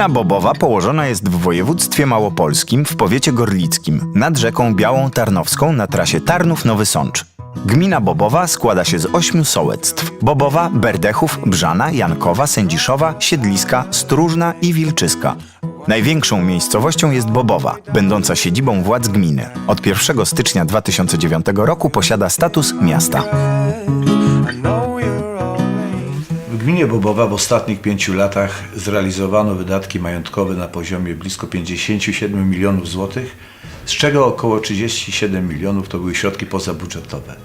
Gmina Bobowa położona jest w województwie małopolskim w powiecie gorlickim nad rzeką Białą Tarnowską na trasie Tarnów-Nowy Sącz. Gmina Bobowa składa się z ośmiu sołectw: Bobowa, Berdechów, Brzana, Jankowa, Sędziszowa, Siedliska, Stróżna i Wilczyska. Największą miejscowością jest Bobowa, będąca siedzibą władz gminy. Od 1 stycznia 2009 roku posiada status miasta. Gminie Bobowa w ostatnich pięciu latach zrealizowano wydatki majątkowe na poziomie blisko 57 milionów złotych, z czego około 37 milionów to były środki pozabudżetowe.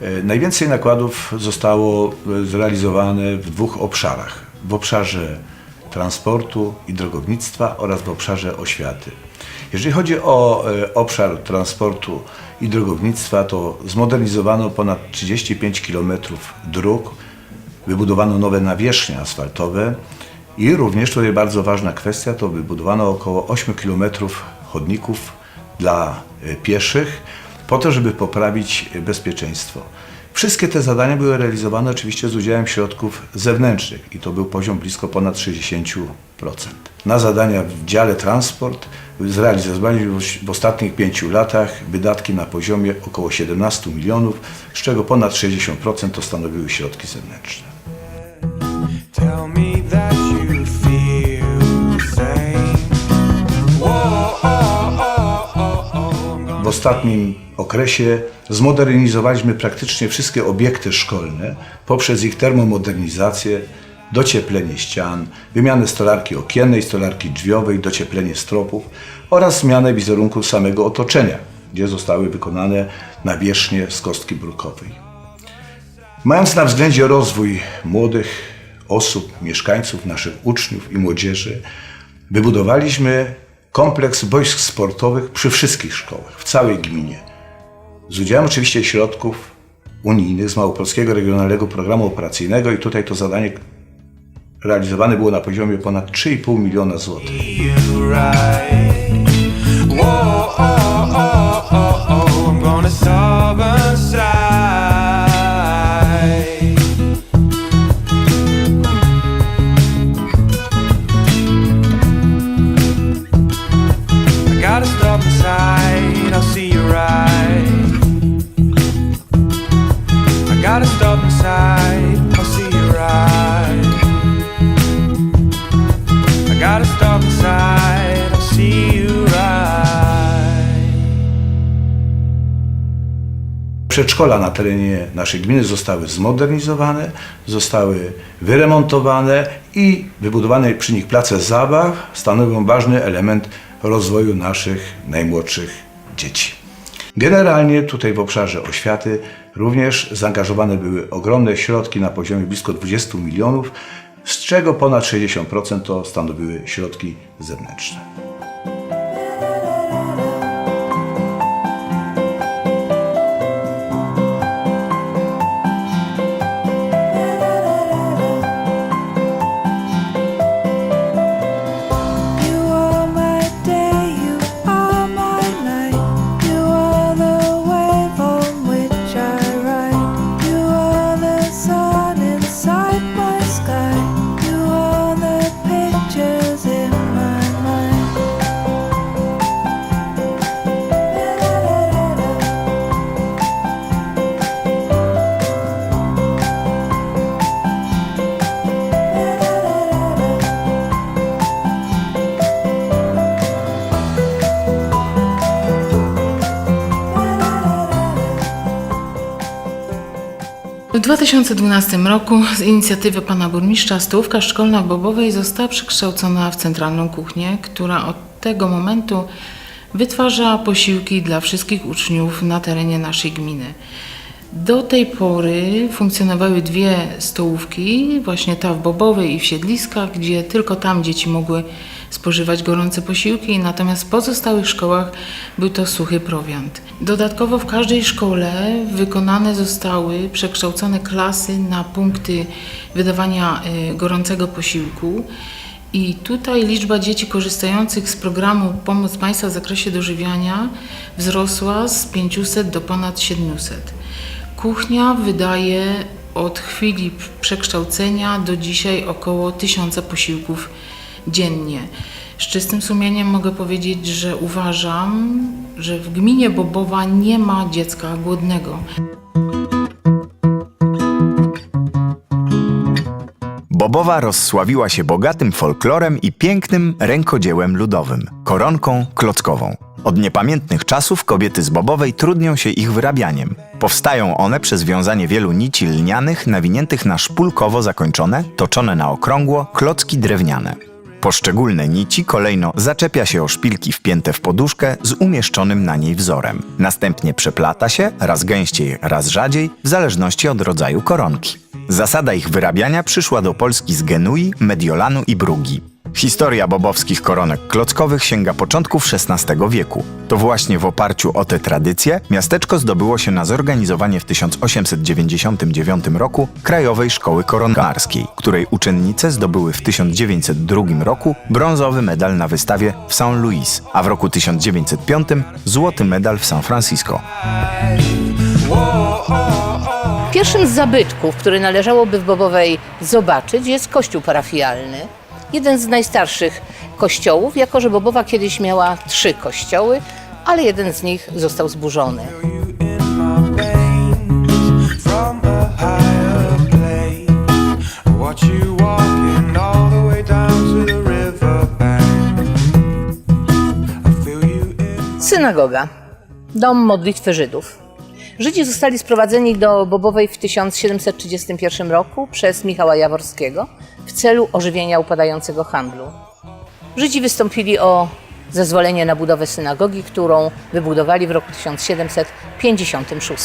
E, Najwięcej nakładów zostało e, zrealizowane w dwóch obszarach. W obszarze transportu i drogownictwa oraz w obszarze oświaty. Jeżeli chodzi o e, obszar transportu i drogownictwa, to zmodernizowano ponad 35 km dróg, wybudowano nowe nawierzchnie asfaltowe i również tutaj bardzo ważna kwestia to wybudowano około 8 km chodników dla e, pieszych po to, żeby poprawić bezpieczeństwo. Wszystkie te zadania były realizowane oczywiście z udziałem środków zewnętrznych i to był poziom blisko ponad 60%. Na zadania w dziale transport zrealizowaliśmy w ostatnich pięciu latach wydatki na poziomie około 17 milionów, z czego ponad 60% to stanowiły środki zewnętrzne. W ostatnim okresie zmodernizowaliśmy praktycznie wszystkie obiekty szkolne poprzez ich termomodernizację, docieplenie ścian, wymianę stolarki okiennej, stolarki drzwiowej, docieplenie stropów oraz zmianę wizerunku samego otoczenia, gdzie zostały wykonane nawierzchnie z kostki brukowej. Mając na względzie rozwój młodych osób, mieszkańców, naszych uczniów i młodzieży, wybudowaliśmy kompleks boisk sportowych przy wszystkich szkołach, w całej gminie. Z udziałem oczywiście środków unijnych z Małopolskiego Regionalnego Programu Operacyjnego i tutaj to zadanie realizowane było na poziomie ponad 3,5 miliona złotych. Whoa, oh, oh, oh, Przedszkola na terenie naszej gminy zostały zmodernizowane, zostały wyremontowane i wybudowane przy nich place zabaw stanowią ważny element rozwoju naszych najmłodszych dzieci. Generalnie tutaj w obszarze oświaty również zaangażowane były ogromne środki na poziomie blisko 20 milionów, z czego ponad 60% to stanowiły środki zewnętrzne. W 2012 roku z inicjatywy pana burmistrza stołówka szkolna w Bobowej została przekształcona w centralną kuchnię, która od tego momentu wytwarza posiłki dla wszystkich uczniów na terenie naszej gminy. Do tej pory funkcjonowały dwie stołówki, właśnie ta w Bobowej i w Siedliskach, gdzie tylko tam dzieci mogły spożywać gorące posiłki, natomiast w pozostałych szkołach był to suchy prowiant. Dodatkowo w każdej szkole wykonane zostały przekształcone klasy na punkty wydawania y, gorącego posiłku. I tutaj liczba dzieci korzystających z programu Pomoc Państwa w zakresie dożywiania wzrosła z 500 do ponad 700. Kuchnia wydaje od chwili przekształcenia do dzisiaj około 1000 posiłków dziennie. Z czystym sumieniem mogę powiedzieć, że uważam, że w gminie Bobowa nie ma dziecka głodnego. Bobowa rozsławiła się bogatym folklorem i pięknym rękodziełem ludowym koronką klockową. Od niepamiętnych czasów kobiety z Bobowej trudnią się ich wyrabianiem. Powstają one przez wiązanie wielu nici lnianych nawiniętych na szpulkowo zakończone, toczone na okrągło, klocki drewniane. Poszczególne nici kolejno zaczepia się o szpilki wpięte w poduszkę z umieszczonym na niej wzorem. Następnie przeplata się, raz gęściej, raz rzadziej, w zależności od rodzaju koronki. Zasada ich wyrabiania przyszła do Polski z Genui, Mediolanu i Brugi. Historia bobowskich koronek klockowych sięga początków XVI wieku. To właśnie w oparciu o tę tradycję miasteczko zdobyło się na zorganizowanie w 1899 roku Krajowej Szkoły Koronarskiej, której uczennice zdobyły w 1902 roku brązowy medal na wystawie w St. Louis, a w roku 1905 złoty medal w San Francisco. Pierwszym z zabytków, który należałoby w Bobowej zobaczyć, jest kościół parafialny. Jeden z najstarszych kościołów, jako że Bobowa kiedyś miała trzy kościoły, ale jeden z nich został zburzony. Synagoga, dom modlitwy Żydów. Żydzi zostali sprowadzeni do Bobowej w 1731 roku przez Michała Jaworskiego w celu ożywienia upadającego handlu. Żydzi wystąpili o zezwolenie na budowę synagogi, którą wybudowali w roku 1756.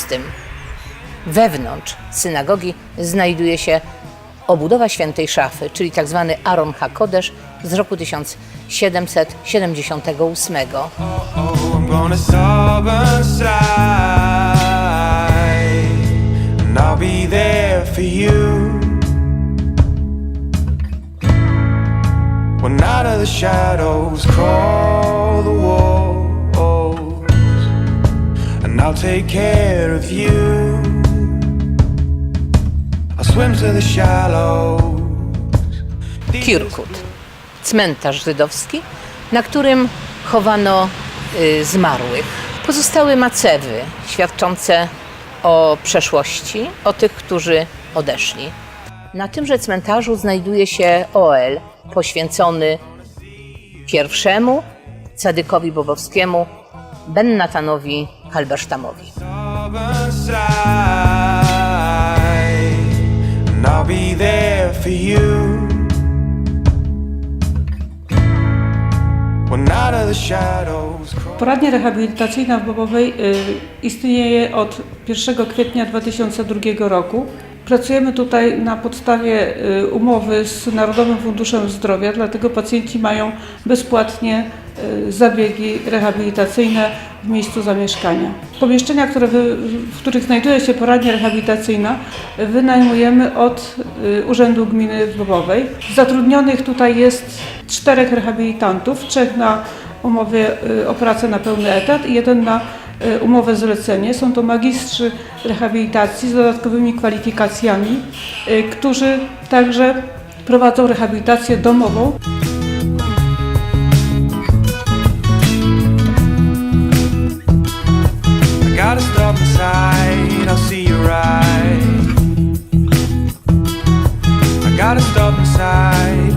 Wewnątrz synagogi znajduje się obudowa świętej szafy, czyli tzw. Aaron HaKodesz z roku 1778. Oh, I'm gonna sob inside, and I'll be there for you. When out of the shadows crawl the walls, and I'll take care of you. I'll swim to the shallows. Kirkut, cmentarz żydowski, na którym chowano y, zmarłych. Pozostały macewy świadczące o przeszłości, o tych, którzy odeszli. Na tymże cmentarzu znajduje się oel poświęcony pierwszemu cadykowi bobowskiemu, Ben Natanowi Halbersztamowi. Poradnia rehabilitacyjna w Bobowej y, istnieje od 1 kwietnia 2002 roku. Pracujemy tutaj na podstawie y, umowy z Narodowym Funduszem Zdrowia, dlatego pacjenci mają bezpłatnie y, zabiegi rehabilitacyjne w miejscu zamieszkania. Pomieszczenia, które wy, w których znajduje się poradnia rehabilitacyjna, wynajmujemy od y, Urzędu Gminy Bobowej. Zatrudnionych tutaj jest czterech rehabilitantów, trzech na umowie o pracę na pełny etat i jeden na umowę zlecenie. Są to magistrzy rehabilitacji z dodatkowymi kwalifikacjami, y, którzy także prowadzą rehabilitację domową. Gotta stop inside.